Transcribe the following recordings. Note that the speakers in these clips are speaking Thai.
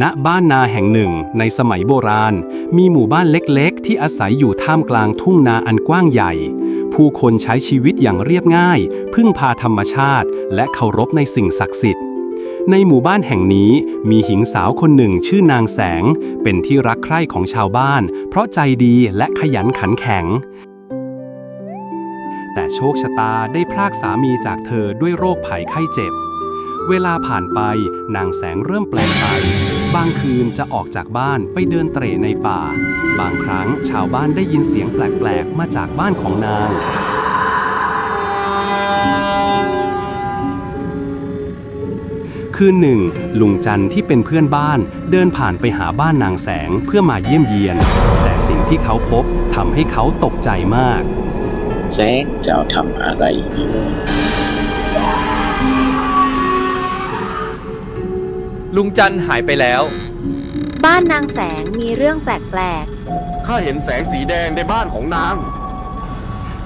ณบ้านนาแห่งหนึ่งในสมัยโบราณ มีหมู่บ้านเล็กๆ ที่อาศัยอยู่ท่ามกลางทุ่งนาอันกว้างใหญ่ ผู้คนใช้ชีวิตอย่างเรียบง่าย พึ่งพาธรรมชาติ และเคารพในสิ่งศักดิ์สิทธิ์ ในหมู่บ้านแห่งนี้มีหญิงสาวคนหนึ่งชื่อนางแสง เป็นที่รักใคร่ของชาวบ้าน เพราะใจดีและขยันขันแข็ง แต่โชคชะตาได้พรากสามีจากเธอด้วยโรคภัยไข้เจ็บ เวลาผ่านไปนางแสงเริ่มแปลกไป บางคืนจะออกจากบ้านไปเดินเตร่ในป่า บางครั้งชาวบ้านได้ยินเสียงแปลกๆ มาจากบ้านของนาง คืนหนึ่ง ลุงจันที่เป็นเพื่อนบ้าน เดินผ่านไปหาบ้านนางแสงเพื่อมาเยี่ยมเยียน แต่สิ่งที่เขาพบทำให้เขาตกใจมาก แสงเจ้าทำอะไรอยู่ ลุงจันทร์หายไปแล้ว บ้านนางแสงมีเรื่องแปลกข้าเห็นแสงสีแดงในบ้านของนาง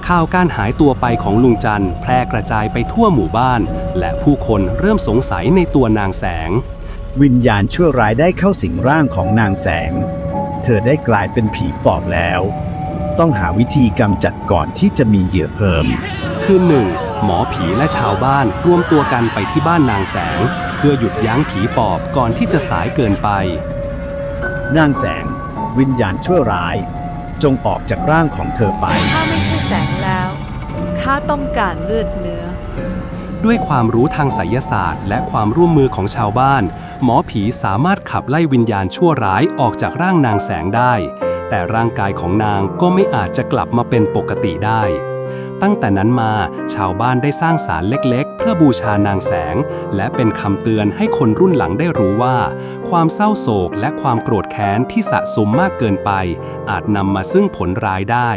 ข่าวการหายตัวไปของลุงจันทร์แพร่กระจายไปทั่วหมู่บ้าน และผู้คนเริ่มสงสัยในตัวนางแสง วิญญาณชั่วร้ายได้เข้าสิงร่างของนางแสง เธอได้กลายเป็นผีปอบแล้ว ต้องหาวิธีกำจัดก่อนที่จะมีเหยื่อเพิ่ม คืนหนึ่งหมอผีและชาวบ้านรวมตัวกันไปที่บ้านนางแสง เพื่อหยุดยั้งผีปอบก่อนที่จะสายเกินไป นางแสง วิญญาณชั่วร้าย จงออกจากร่างของเธอไป ข้าไม่ใช่แสงแล้วข้าต้องการเลือดเนื้อ ด้วยความรู้ทางไสยศาสตร์ และความร่วมมือของชาวบ้าน หมอผีสามารถขับไล่วิญญาณชั่วร้ายออกจากร่างนางแสงได้ แต่ร่างกายของนางก็ไม่อาจจะกลับมาเป็นปกติได้ ตั้งแต่นั้นมาชาวบ้านได้สร้างศาลเล็กๆ เพื่อบูชานางแสง และเป็นคำเตือนให้คนรุ่นหลังได้รู้ว่า ความเศร้าโศกและความโกรธแค้นที่สะสมมากเกินไป อาจนำมาซึ่งผลร้ายได้